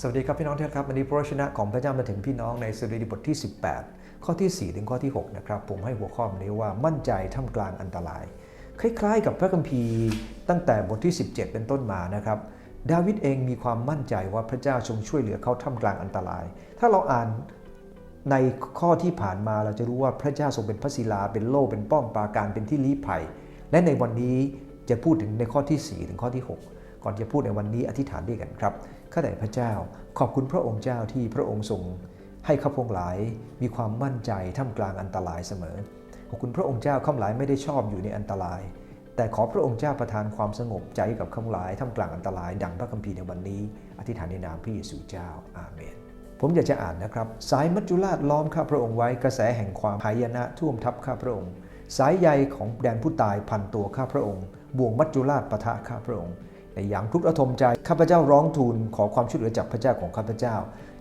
สวัสดีครับพี่น้องทุกท่านครับวันนี้พระวจนะของพระเจ้ามาถึงพี่น้องในสดุดีบทที่ 18 ข้อที่ 4 ถึงข้อที่ 6 นะครับ ผมให้หัวข้อนี้ว่ามั่นใจท่ามกลางอันตราย คล้ายๆ กับพระคัมภีร์ตั้งแต่บทที่ 17 เป็นต้นมานะครับดาวิดเองมีความมั่นใจว่าพระเจ้าทรงช่วยเหลือเขาท่ามกลางอันตราย ถ้าเราอ่านในข้อที่ผ่านมาเราจะรู้ว่าพระเจ้าทรงเป็นพระศิลาเป็นโล่เป็นป้อมปราการเป็นที่ลี้ภัย และในวันนี้จะพูดถึงในข้อที่ 4 ถึงข้อที่ 6 ก่อนจะพูดในวันนี้อธิษฐานด้วยกันครับข้าแต่พระเจ้า ขอบคุณพระองค์เจ้าที่พระองค์ทรงให้ข้าพงหลายมีความมั่นใจท่ามกลางอันตรายเสมอ ขอบคุณพระองค์เจ้าข้าหลายไม่ได้ชอบอยู่ในอันตราย แต่ขอพระองค์เจ้าประทานความสงบใจกับข้าหลายท่ามกลางอันตราย ดังพระคัมภีร์ในวันนี้ อธิษฐานในนามพระเยซูเจ้าอาเมนผมอยากจะอ่านนะครับ สายมัจจุราชล้อมข้าพระองค์ไว้กระแสแห่งความหายนะท่วมทับข้าพระองค์ สายใยของแดนผู้ตายพันตัวข้าพระองค์บ่วงมัจจุราชปะทะข้าพระองค์ ในยามทุกข์ระทมใจข้าพเจ้าร้องทูลขอความช่วยเหลือจากพระเจ้าของข้าพเจ้า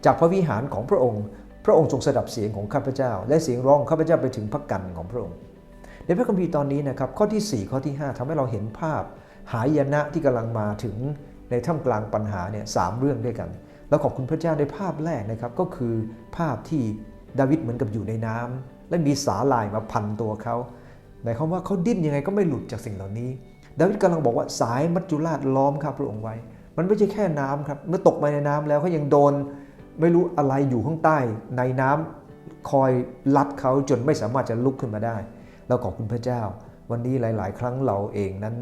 จากพระวิหารของพระองค์ พระองค์ทรงสดับเสียงของข้าพเจ้า และเสียงร้องข้าพเจ้าไปถึงพระกันของพระองค์ในพระคัมภีร์ตอนนี้นะครับข้อที่ 4 ข้อที่ 5ทำให้เราเห็นภาพ หายนะที่กำลังมาถึงในท่ามกลางปัญหาเนี่ยสามเรื่องด้วยกัน แล้วขอบคุณพระเจ้าในภาพแรกนะครับก็คือภาพที่ดาวิดเหมือนกับอยู่ในน้ำและมีสาลายมาพันตัวเขาหมายความว่าเขาดิ้นยังไงก็ไม่หลุดจากสิ่งเหล่านี้ ดาวิดกำลังบอกว่าสายมัจจุราชล้อมข้าพระองค์ไว้ มันไม่ใช่แค่น้ำครับ เมื่อตกไปในน้ำแล้วเขายังโดนไม่รู้อะไรอยู่ข้างใต้ ในน้ำคอยลัดเขาจนไม่สามารถจะลุกขึ้นมาได้ เราขอบคุณพระเจ้า วันนี้หลาย ๆ ครั้งเราเองนั้น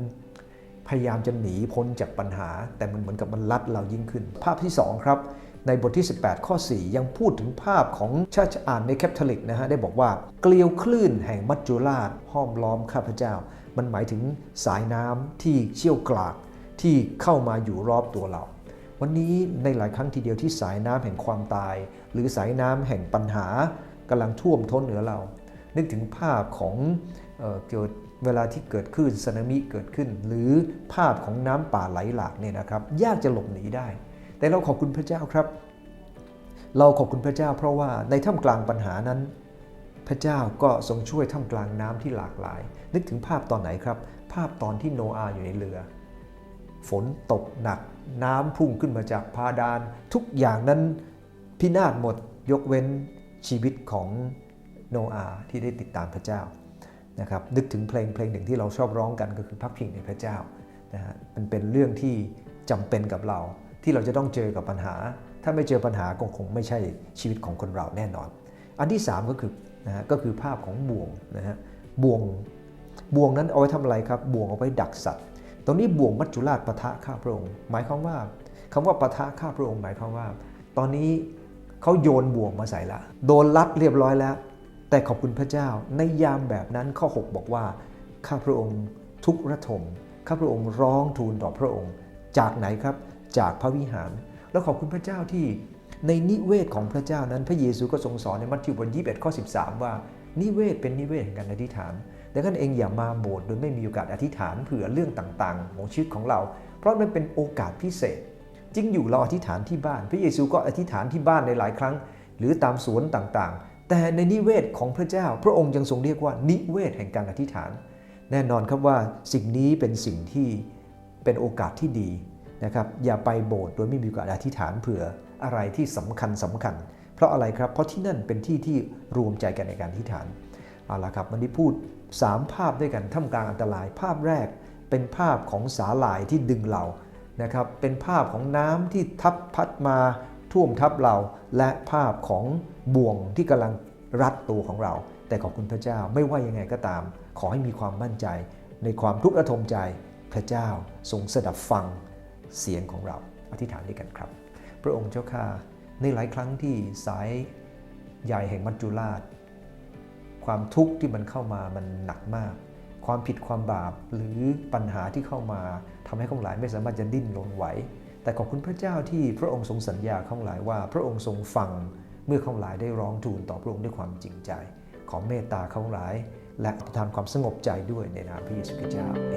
พยายามจะหนีพ้นจากปัญหา แต่มันเหมือนกับมันลัดเรายิ่งขึ้น ภาพที่ 2 ครับ ในบทที่ 18 ข้อ 4 ยังพูดถึงภาพของชาติอ่านในแคปทอลิกนะฮะได้บอกว่าเกลียวคลื่นแห่งมัจจุราชห้อมล้อมข้าพเจ้า มันหมายถึงสายน้ำที่เชี่ยวกรากที่เข้ามาอยู่รอบตัวเรา วันนี้ในหลายครั้งทีเดียวที่สายน้ำแห่งความตาย หรือสายน้ำแห่งปัญหากำลังท่วมท้นเหนือเรา นึกถึงภาพของเออเกิดเวลาที่เกิดขึ้นสึนามิเกิดขึ้น หรือภาพของน้ำป่าไหลหลากเนี่ยนะครับ ยากจะหลบหนีได้ แต่เราขอบคุณพระเจ้าครับ เราขอบคุณพระเจ้า เพราะว่าในท่ามกลางปัญหานั้น พระเจ้าก็ทรงช่วยท่ามกลางน้ำที่หลากหลาย นึกถึงภาพตอนไหนครับ ภาพตอนที่โนอาห์อยู่ในเรือ ฝนตกหนัก น้ำพุ่งขึ้นมาจากพาดาน ทุกอย่างนั้นพินาศหมดยกเว้นชีวิตของโนอาห์ที่ได้ติดตามพระเจ้านะครับนึกถึงเพลงเพลงหนึ่งที่เราชอบร้องกันก็คือพักพิงในพระเจ้านะฮะมันเป็นเรื่องที่จำเป็นกับเรา ที่เราจะต้องเจอกับปัญหา ถ้าไม่เจอปัญหาก็คงไม่ใช่ชีวิตของคนเราแน่นอน อันที่ 3 ก็คือ นะฮะก็คือภาพของบ่วงนะฮะบ่วงบ่วงนั้นเอาไว้ทำอะไรครับบ่วงเอาไว้ดักสัตว์ ตรงนี้บ่วงมัจจุราชปะทะข้าพระองค์หมายความว่าคำว่าปะทะข้าพระองค์หมายความว่า ตอนนี้เขาโยนบ่วงมาใส่ละ โดนลัดเรียบร้อยแล้ว แต่ขอบคุณพระเจ้าในยามแบบนั้นข้อ 6 บอกว่าข้าพระองค์ทุกระทมข้าพระองค์ร้องทูลต่อพระองค์ จากไหนครับจากพระวิหาร แล้วขอบคุณพระเจ้าที่ ในนิเวศของพระเจ้านั้นพระเยซูก็ทรงสอนในมัทธิวบท21ข้อ 13 ว่านิเวศเป็นนิเวศแห่งการอธิษฐานดังนั้นเองอย่ามาโบสถ์โดยไม่มีโอกาสอธิษฐานเผื่อเรื่องต่างๆ ของชีวิตของเรา เพราะมันเป็นโอกาสพิเศษ จริงอยู่เราอธิษฐานที่บ้าน พระเยซูก็อธิษฐานที่บ้านในหลายครั้ง หรือตามสวนต่างๆ แต่ในนิเวศของพระเจ้า พระองค์ยังทรงเรียกว่านิเวศแห่งการอธิษฐาน แน่นอนครับว่าสิ่งนี้เป็นสิ่งที่เป็นโอกาสที่ดี นะครับอย่าไปโบสถ์โดยไม่มีกาสอธิษฐานเผื่ออะไรที่สำคัญสำคัญ เพราะอะไรครับ เพราะที่นั่นเป็นที่ที่รวมใจกันในการอธิษฐานเอาละครับวันนี้พูด 3 ภาพด้วยกันท่ามกลางอันตราย ภาพแรกเป็นภาพของสาหร่ายที่ดึงเรานะครับเป็นภาพของน้ำที่ทับพัดมาท่วมทับเรา และภาพของบ่วงที่กำลังรัดตัวของเรา แต่ขอบคุณพระเจ้าไม่ว่ายังไงก็ตาม ขอให้มีความมั่นใจ ในความทุกข์ระทมใจพระเจ้าทรงสดับฟัง เสียงของเราอธิษฐานด้วยกันครับ พระองค์เจ้าข้าในหลายครั้งที่สายใหญ่แห่งมัจจุราช ความทุกข์ที่มันเข้ามามันหนักมาก ความผิดความบาปหรือปัญหาที่เข้ามาทำให้ข้องหลายไม่สามารถจะดิ้นรนไหวแต่ขอบคุณพระเจ้าที่พระองค์ทรงสัญญาข้องหลายว่า พระองค์ทรงฟังเมื่อข้องหลายได้ร้องทูลต่อพระองค์ด้วยความจริงใจ ขอเมตตาข้องหลาย และประทานความสงบใจด้วยในนามพระเยซูคริสต์เจ้า